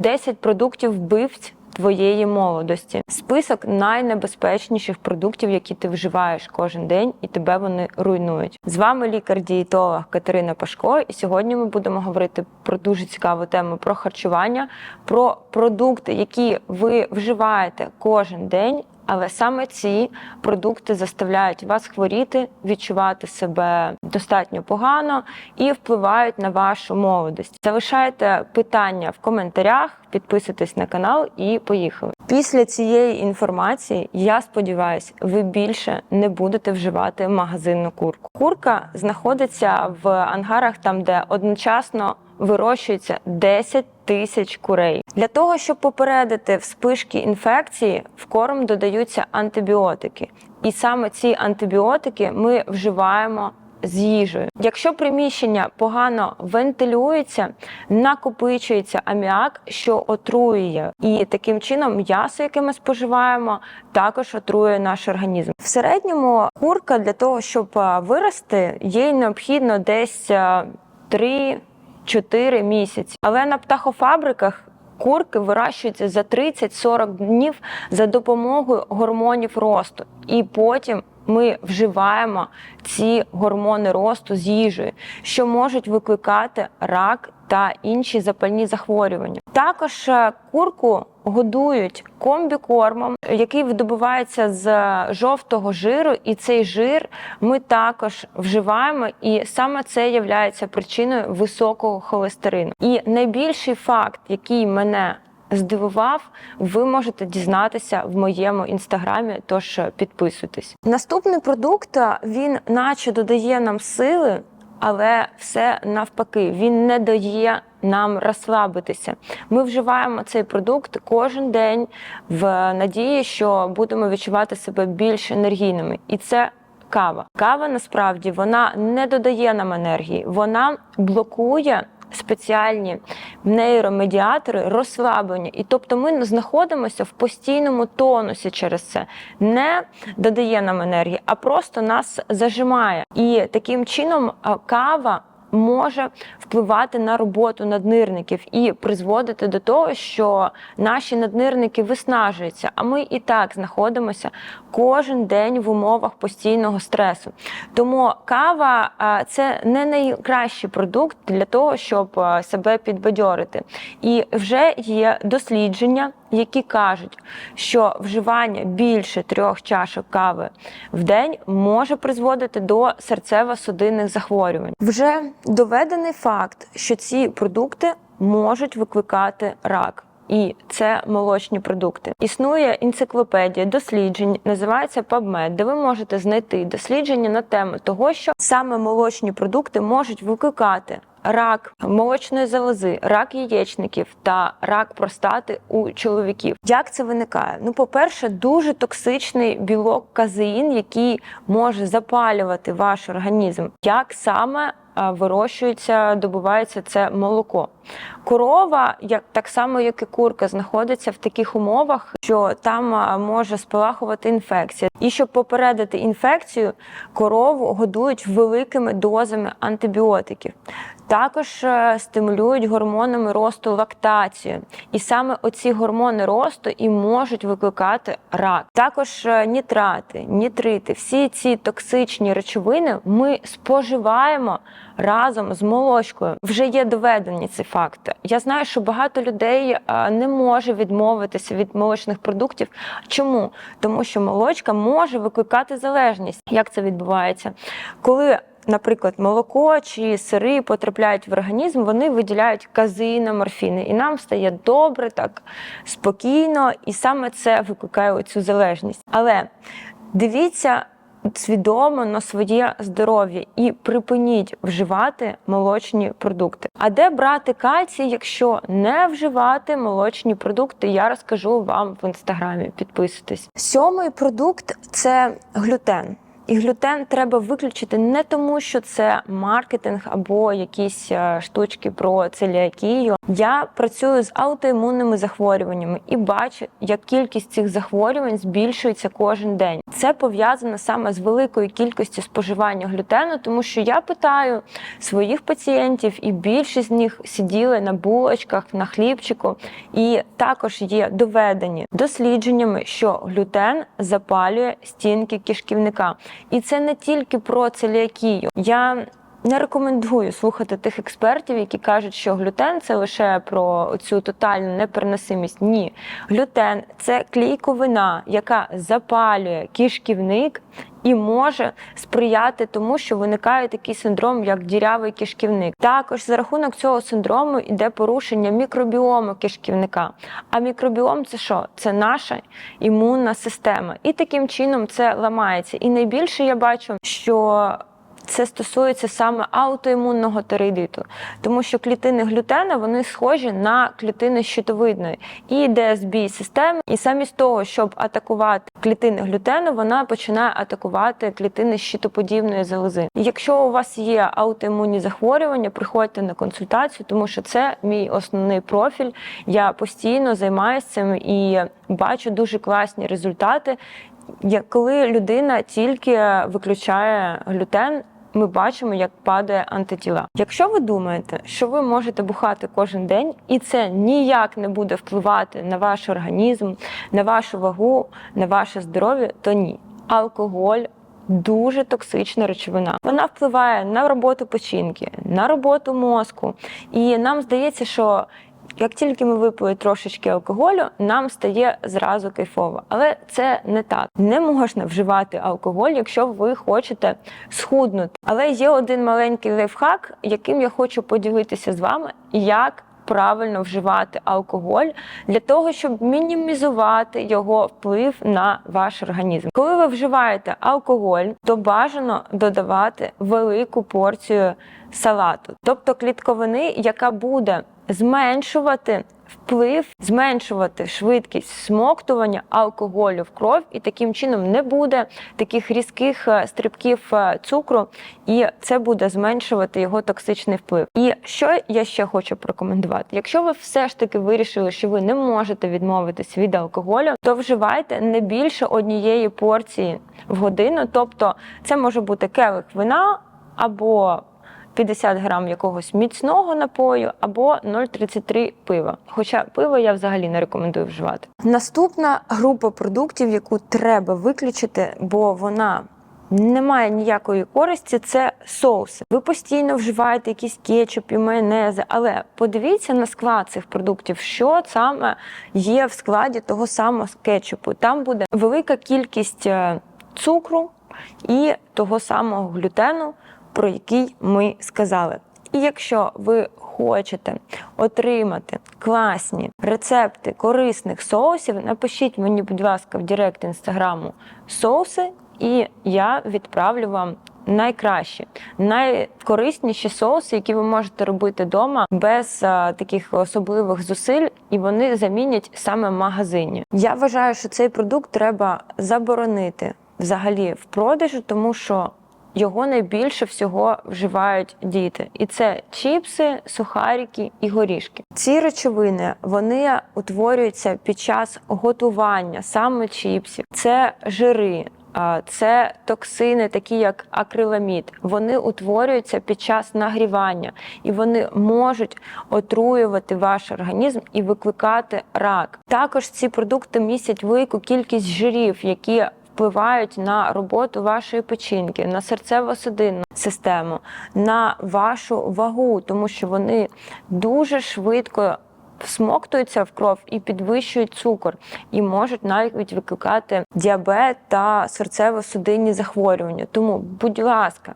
10 продуктів вбивць твоєї молодості. Список найнебезпечніших продуктів, які ти вживаєш кожен день, і тебе вони руйнують. З вами лікар-дієтолог Катерина Пашко. І сьогодні ми будемо говорити про дуже цікаву тему про харчування, про продукти, які ви вживаєте кожен день. Але саме ці продукти заставляють вас хворіти, відчувати себе достатньо погано і впливають на вашу молодість. Залишайте питання в коментарях, підписуйтесь на канал і поїхали. Після цієї інформації я сподіваюся, ви більше не будете вживати магазинну курку. Курка знаходиться в ангарах, там де одночасно вирощується 10 тисяч курей. Для того, щоб попередити вспишки інфекції, в корм додаються антибіотики. І саме ці антибіотики ми вживаємо з їжею. Якщо приміщення погано вентилюється, накопичується аміак, що отруює, і таким чином м'ясо, яке ми споживаємо, також отрує наш організм. В середньому курка для того, щоб е, вирости, їй необхідно десь е, 3 4 місяці. Але на птахофабриках курки вирощуються за 30-40 днів за допомогою гормонів росту. І потім ми вживаємо ці гормони росту з їжею, що можуть викликати рак та інші запальні захворювання. Також е, курку годують комбікормом, який видобувається з жовтого жиру, і цей жир ми також вживаємо, і саме це є причиною високого холестерину. І найбільший факт, який мене здивував, ви можете дізнатися в моєму інстаграмі. Тож підписуйтесь. Наступний продукт він, наче додає нам сили. Але все навпаки, він не дає нам розслабитися. Ми вживаємо цей продукт кожен день в надії, що будемо відчувати себе більш енергійними, і це. Кава. Кава насправді вона не додає нам енергії, вона блокує спеціальні нейромедіатори розслаблення. І тобто ми знаходимося в постійному тонусі через це. Не додає нам енергії, а просто нас зажимає. І таким чином кава. Може впливати на роботу наднирників і призводити до того, що наші наднирники виснажуються. А ми і так знаходимося кожен день в умовах постійного стресу. Тому кава це не найкращий продукт для того, щоб себе підбадьорити. І вже є дослідження, які кажуть, що вживання більше трьох чашок кави в день може призводити до серцево-судинних захворювань. Вже доведений факт, що ці продукти можуть викликати рак. І це молочні продукти. Існує енциклопедія досліджень, називається PubMed, де ви можете знайти дослідження на тему того, що саме молочні продукти можуть викликати рак молочної залози, рак яєчників та рак простати у чоловіків. Як це виникає? Ну, по-перше, дуже токсичний білок казеїн, який може запалювати ваш організм. Як саме вирощується, добувається це молоко? Корова, як так само, як і курка, знаходиться в таких умовах, що там може спалахувати інфекція. І щоб попередити інфекцію, корову годують великими дозами антибіотиків. Також е, стимулюють гормонами росту лактацію. І саме оці гормони росту і можуть викликати рак. Також е, нітрати, нітрити, всі ці токсичні речовини ми споживаємо разом з молочкою. Вже є доведені ці факти. Я знаю, що багато людей е, не може відмовитися від молочних продуктів. Чому? Тому що молочка може викликати залежність. Як це відбувається? Коли Наприклад, молоко чи сири потрапляють в організм, вони виділяють казеїна, морфіни, і нам стає добре, так спокійно, і саме це викликає цю залежність. Але дивіться свідомо на своє здоров'я і припиніть вживати молочні продукти. А де брати кальцій, якщо не вживати молочні продукти, я розкажу вам в інстаграмі. Підписуйтесь. Сьомий продукт це глютен. І глютен треба виключити не тому, що це маркетинг або якісь е, штучки про целіакію. Я працюю з аутоімунними захворюваннями і бачу, як кількість цих захворювань збільшується кожен день. Це пов'язано саме з великою кількістю споживання глютену, тому що я питаю своїх пацієнтів, і більшість з них сиділи на булочках, на хлібчику, і також є доведені дослідженнями, що глютен запалює стінки кишківника. І це не тільки про целіакію. Я не рекомендую слухати тих експертів, які кажуть, що глютен це лише про цю тотальну непереносимість. Ні, глютен це клійковина, яка запалює кишківник і може сприяти тому, що виникає такий синдром, як дірявий кишківник. Також за рахунок цього синдрому йде порушення мікробіому кишківника. А мікробіом це що? Це наша імунна система. І таким чином це ламається. І найбільше я бачу, що це стосується саме аутоімунного тиреїдиту, тому що клітини глютена вони схожі на клітини щитовидної і збій системи, і замість того, щоб атакувати клітини глютену, вона починає атакувати клітини щитоподібної залози. Якщо у вас є аутоімунні захворювання, приходьте на консультацію, тому що це мій основний профіль. Я постійно займаюся цим і бачу дуже класні результати. Коли людина тільки виключає глютен, ми бачимо, як падає антитіла. Якщо ви думаєте, що ви можете бухати кожен день, і це ніяк не буде впливати на ваш організм, на вашу вагу, на ваше здоров'я, то ні. Алкоголь. Дуже токсична речовина. Вона впливає на роботу печінки, на роботу мозку. І нам здається, що як тільки ми випили трошечки алкоголю, нам стає зразу кайфово. Але це не так. Не можна вживати алкоголь, якщо ви хочете схуднути. Але є один маленький лайфхак, яким я хочу поділитися з вами, як правильно вживати алкоголь для того, щоб мінімізувати його вплив на ваш організм. Коли ви вживаєте алкоголь, то бажано додавати велику порцію салату, тобто клітковини, яка буде зменшувати вплив, зменшувати швидкість смоктування алкоголю в кров, і таким чином не буде таких різких е, стрибків е, цукру, і це буде зменшувати його токсичний вплив. І що я ще хочу порекомендувати? Якщо ви все ж таки вирішили, що ви не можете відмовитись від алкоголю, то вживайте не більше однієї порції в годину, тобто це може бути келих вина або 50 грам якогось міцного напою або 0,33 пива. Хоча пиво я взагалі не рекомендую вживати. Наступна група продуктів, яку треба виключити, бо вона не має ніякої користі, це соуси. Ви постійно вживаєте якісь кетчупи, майонези, але подивіться на склад цих продуктів, що саме є в складі того самого кетчупу. Там буде велика кількість е, цукру і того самого глютену про який ми сказали. І якщо ви хочете отримати класні рецепти корисних соусів, напишіть мені, будь ласка, в Директ інстаграму соуси, і я відправлю вам найкращі, найкорисніші соуси, які ви можете робити вдома без а, таких особливих зусиль, і вони замінять саме в магазині. Я вважаю, що цей продукт треба заборонити взагалі в продажу, тому що його найбільше всього вживають діти, і це чіпси, сухарики і горішки. Ці речовини вони утворюються під час готування саме чіпсів. Це жири. Це токсини, такі як акриламід. Вони утворюються під час нагрівання, і вони можуть отруювати ваш організм і викликати рак. Також ці продукти містять велику кількість жирів, які впливають на роботу вашої печінки, на серцево-судинну систему, на вашу вагу, тому що вони дуже швидко. Всмоктуються в кров і підвищують цукор, і можуть навіть викликати діабет та серцево-судинні захворювання. Тому, будь ласка,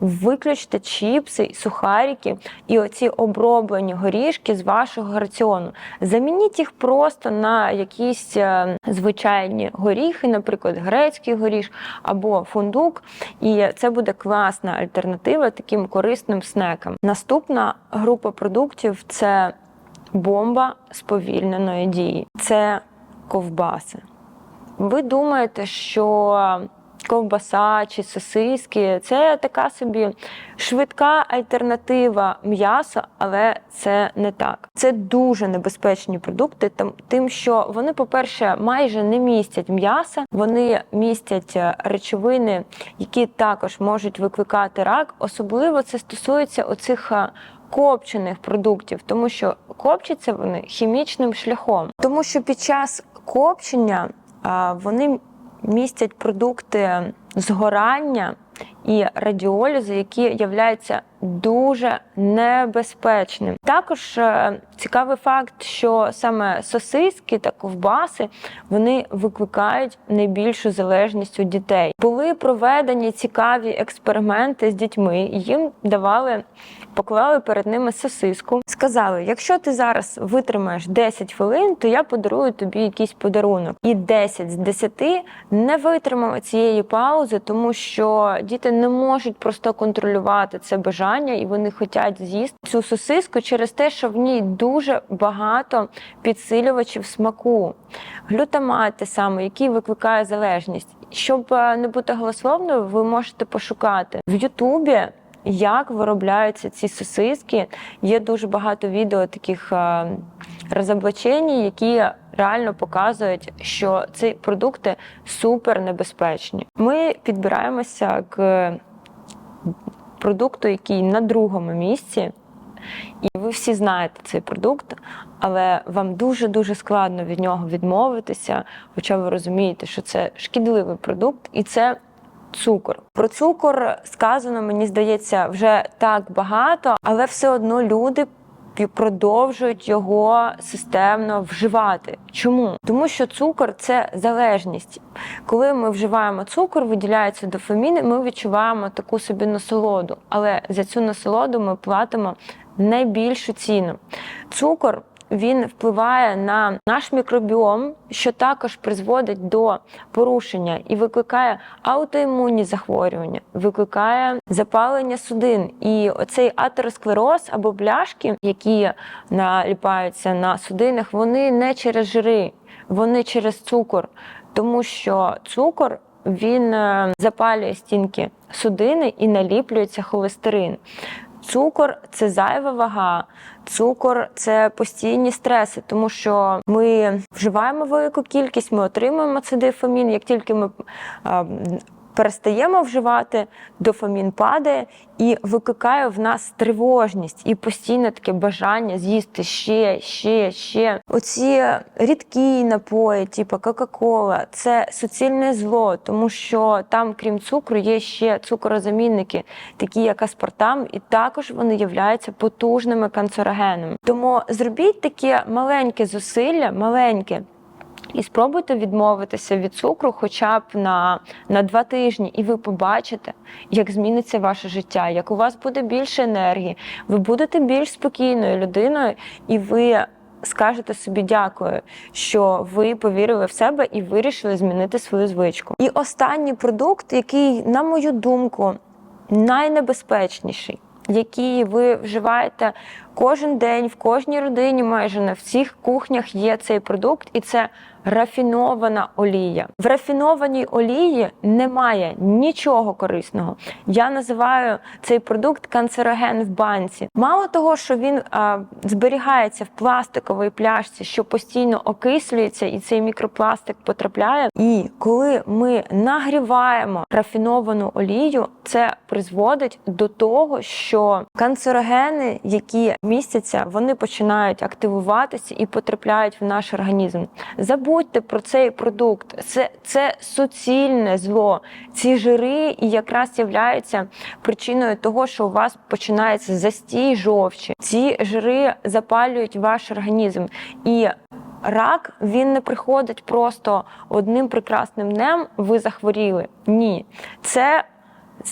Виключте чіпси, сухарики і оці оброблені горішки з вашого раціону. Замініть їх просто на якісь е, звичайні горіхи, наприклад, грецький горіш або фундук. І це буде класна альтернатива таким корисним снекам. Наступна група продуктів це бомба сповільненої дії. Це ковбаси. Ви думаєте, що ковбаса чи сосиски це така собі швидка альтернатива м'ясу, але це не так. Це дуже небезпечні продукти, там- тим, що вони, по-перше, майже не містять м'яса, вони містять е, речовини, які також можуть викликати рак. Особливо це стосується оцих. е, Копчених продуктів, тому що копчаться вони хімічним шляхом, тому що під час копчення а, вони містять продукти згорання і радіолізу, які являються дуже небезпечним. Також е, цікавий факт, що саме сосиски та ковбаси вони викликають найбільшу залежність у дітей. Були проведені цікаві експерименти з дітьми, їм давали, поклали перед ними сосиску. Сказали: якщо ти зараз витримаєш 10 хвилин, то я подарую тобі якийсь подарунок. І 10 з 10 не витримали цієї паузи, тому що діти не можуть просто контролювати це бажання, і вони хочуть з'їсти цю сосиску через те, що в ній дуже багато підсилювачів смаку, глютамат те саме, який викликає залежність. Щоб е, не бути голословною, ви можете пошукати в Ютубі. Як виробляються ці сосиски? Є дуже багато відео таких е, розоблачень, які реально показують, що ці продукти супер небезпечні. Ми підбираємося к продукту, який на другому місці, і ви всі знаєте цей продукт, але вам дуже-дуже складно від нього відмовитися, хоча ви розумієте, що це шкідливий продукт, і це цукор. Про цукор сказано, мені здається, вже так багато, але все одно люди. Продовжують його системно вживати. Чому? Тому що цукор це залежність. Коли ми вживаємо цукор, виділяється дофамін, ми відчуваємо таку собі насолоду. Але за цю насолоду ми платимо найбільшу ціну. Цукор він впливає на наш мікробіом, що також призводить до порушення і викликає аутоімунні захворювання, викликає запалення судин. І оцей атеросклероз або бляшки, які наліпаються на судинах, вони не через жири, вони через цукор, тому що цукор. Він е, запалює стінки судини і наліплюється холестерин. Цукор це зайва вага, цукор це постійні стреси, тому що ми вживаємо велику кількість, ми отримуємо цей дифамін, Як тільки ми перестаємо вживати, дофамін падає і викликає в нас тривожність і постійне таке бажання з'їсти ще, ще, ще. Оці рідкі напої, типу Кока-Кола, це суцільне зло, тому що там, крім цукру, є ще цукорозамінники, такі як аспартам, і також вони являються потужними канцерогенами. Тому зробіть таке маленьке зусилля, маленьке. І спробуйте відмовитися від цукру хоча б на, на два тижні, і ви побачите, як зміниться ваше життя, як у вас буде більше енергії, ви будете більш спокійною людиною, і ви скажете собі дякую, що ви повірили в себе і вирішили змінити свою звичку. І останній продукт, який, на мою думку, найнебезпечніший. Які ви вживаєте кожен день в кожній родині, майже на всіх кухнях є цей продукт, і це рафінована олія. В рафінованій олії немає нічого корисного. Я називаю цей продукт канцероген в банці. Мало того, що він а, зберігається в пластиковій пляшці, що постійно окислюється, і цей мікропластик потрапляє. І коли ми нагріваємо рафіновану олію, це призводить до того, що канцерогени, які містяться, вони починають активуватися і потрапляють в наш організм. Забудьте про цей продукт. Це, це суцільне зло. Ці жири якраз являються причиною того, що у вас починається застій жовчі. Ці жири запалюють ваш організм і. Рак він не приходить просто одним прекрасним днем. Ви захворіли. Ні, це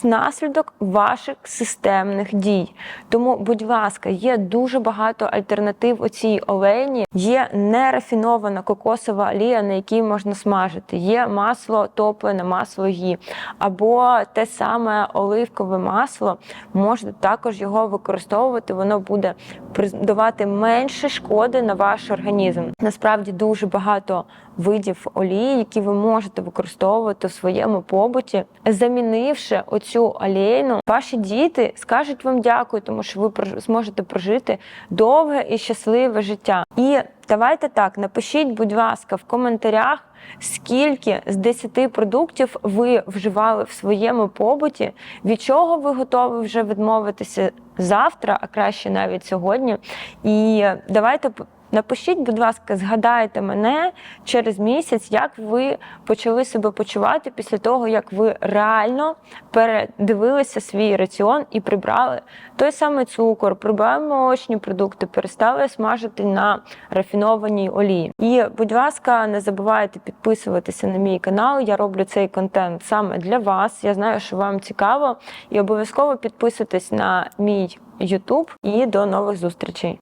наслідок ваших системних дій. Тому, будь ласка, є дуже багато альтернатив у цій олейні. Є нерафінована кокосова олія, на якій можна смажити. Є масло топлене, масло гі, або те саме оливкове масло. Можете також його використовувати. Воно буде давати менше шкоди на ваш організм. Насправді дуже багато видів олії, які ви можете використовувати в своєму побуті, замінивши оцю олійну, ваші діти скажуть вам дякую, тому що ви зможете прожити довге і щасливе життя. І давайте так, напишіть, будь ласка, в коментарях. Скільки з 10 продуктів ви вживали в своєму побуті, від чого ви готові вже відмовитися завтра, а краще навіть сьогодні. І давайте напишіть, будь ласка, згадайте мене через місяць, як ви почали себе почувати після того, як ви реально передивилися свій раціон і прибрали той самий цукор, прибрали молочні продукти, перестали смажити на рафінованій олії. І, будь ласка, не забувайте підписуватися на мій канал. Я роблю цей контент саме для вас. Я знаю, що вам цікаво, і обов'язково підписуйтесь на мій YouTube і до нових зустрічей.